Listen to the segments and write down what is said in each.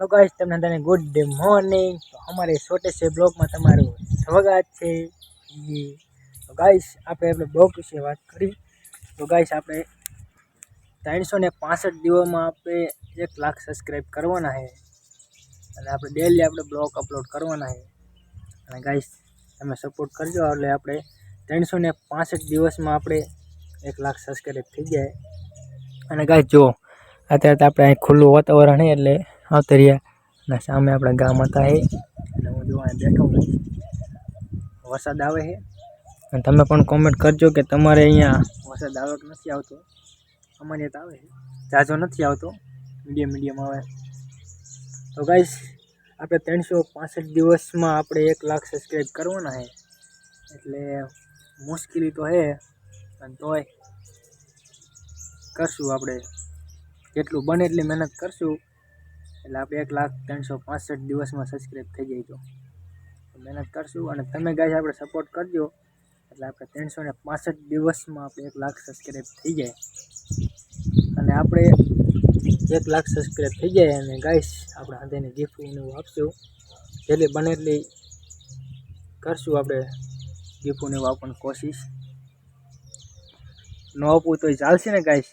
તો ગાઈશ તમને તને ગુડ ડે મોર્નિંગ તો અમારે છોટે છે બ્લોગમાં તમારું સ્વાગત છે. તો ગાઈસ આપણે આપણે બ્લોગ વિશે વાત કરી. તો ગાઈસ આપણે ત્રણસો ને પાસઠ દિવસમાં આપણે એક લાખ સબસ્ક્રાઈબ કરવાના છે. અને આપણે ડેલી આપણે બ્લોગ અપલોડ કરવાના છે. અને ગાઈસ તમે સપોર્ટ કરજો, એટલે આપણે ત્રણસો ને પાસઠ દિવસમાં આપણે એક લાખ સબસ્ક્રાઈબ થઈ જાય. અને ગાઈસ જો અત્યારે તો આપણે અહીં ખુલ્લું વાતાવરણ છે, એટલે આવતા રહ્યા અને સામે આપણા ગામ હતા એ. અને હું જોવા બેઠો વરસાદ આવે છે. અને તમે પણ કોમેન્ટ કરજો કે તમારે અહીંયા વરસાદ આવે કે નથી આવતો. અમારે તો આવે છે. ઝાઝો નથી આવતો. મીડિયમ મીડિયમ આવે. તો ગાઈસ આપણે ત્રણસો પાસઠ દિવસમાં આપણે એક લાખ સબસ્ક્રાઈબ કરવાના છે. એટલે મુશ્કેલી તો છે, પણ તોય કરશું આપણે. જેટલું બને એટલી મહેનત કરશું. એટલે આપણે એક લાખ ત્રણસો પાસઠ દિવસમાં સબસ્ક્રાઈબ થઈ તો મહેનત કરશું અને તમે ગાય આપણે સપોર્ટ કરજો. એટલે આપણે ત્રણસો ને પાસઠ દિવસમાં આપણે એક લાખ સબસ્ક્રાઈબ થઈ જાય. અને આપણે એક લાખ સબસ્ક્રાઈબ થઈ જાય અને ગાઈશ આપણે હાથેની ગિફ્ટ એવું આપશું. જેટલી બને એટલી કરશું આપણે ગિફ્ટ ને એવું આપવાની કોશિશ. ન આપવું તો ચાલશે ને ગાઈશ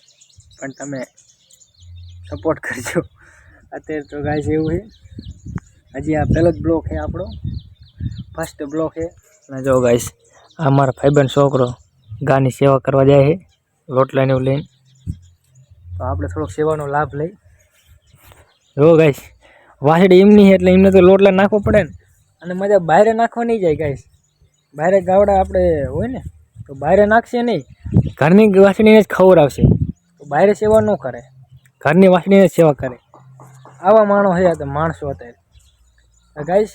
પણ તમે સપોર્ટ કરજો. અત્યારે તો ગાય એવું છે. હજી આ પહેલો જ બ્લોક છે આપણો. ફર્સ્ટ બ્લોક છે. અને જો ગાઈશ આ મારા ભાઈબંધ છોકરો ગાની સેવા કરવા જાય છે રોટલાને એવું લઈને. તો આપણે થોડોક સેવાનો લાભ લઈ. જો ગાઈશ વાસડી એમની એટલે એમને તો લોટલા નાખવો પડે ને. અને મજા બહાર નાખવા નહીં જાય ગાઈશ બહારે ગાવડા આપણે હોય ને, તો બહાર નાખશે નહીં. ઘરની વાસળીને જ ખવડાવશે તો બહારે સેવા ન કરે. ઘરની વાસળીને જ સેવા કરે. આવા માણસો હયા તો માણસો અત્યારે ગાઈસ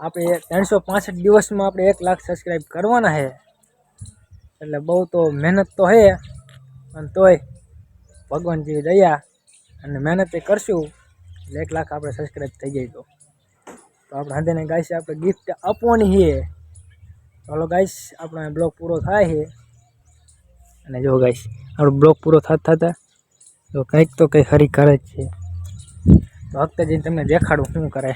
આપણે ત્રણસો પાસઠ દિવસમાં આપણે એક લાખ સબસ્ક્રાઈબ કરવાના છે એટલે બહુ તો મહેનત તો છે પણ તોય ભગવાન જેવી દયા અને મહેનત એ કરશું. એટલે એક લાખ આપણે સબસ્ક્રાઈબ થઈ જાય તો. તો આપણે હાથેને ગાઈસ આપણે ગિફ્ટ આપવાની છે ચાલો ગાઈસ આપણો બ્લોગ પૂરો થાય છે અને જો ગાઈસ આપણો બ્લોગ પૂરો થતા થતા, તો કંઈક તો કંઈક ખરી કરે જ છે. તો વખતે જઈને તમને દેખાડું શું કરે.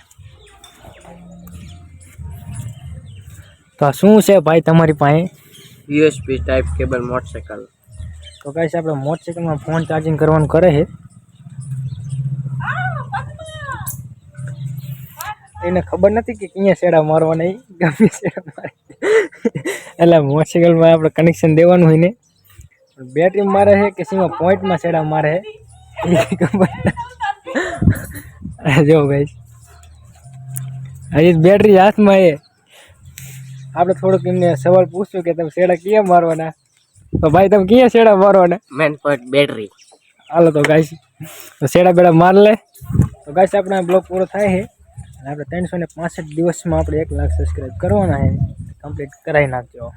તો આ શું છે ભાઈ તમારી પાસે? યુએસબી ટાઈપ કેબલ મોટરસાઇકલ તો કાંઈ છે આપણે મોટરસાઇકલમાં ફોન ચાર્જિંગ કરવાનું કરે છે. એને ખબર નથી કે ક્યાં શેડા મારવાના ઈ? ગમે શેડા મારે. એટલે મોટરસાઇકલમાં આપણે કનેક્શન દેવાનું હોય ને. બેટરી મારે છે કે સીમાં પોઈન્ટમાં શેડા મારે છે? એ ખબર નથી. જો ભાઈ. હજી બેટરી હાથમાં એ આપણે થોડુંક એમને સવાલ પૂછશું કે તમે શેડા ક્યાં મારવાના? તો ભાઈ તમે ક્યાં શેડા મારવાના? મેન પોઈન્ટ બેટરી હાલો તો ગાઈસ તો શેડા બેડા માર લે. તો ગાઈસ આપણે બ્લોગ પૂરો થાય છે. અને આપણે ત્રણસો ને પાસઠ દિવસમાં આપણે એક લાખ સબસ્ક્રાઈબ કરવાના છે. કમ્પ્લીટ કરાવી નાખજો.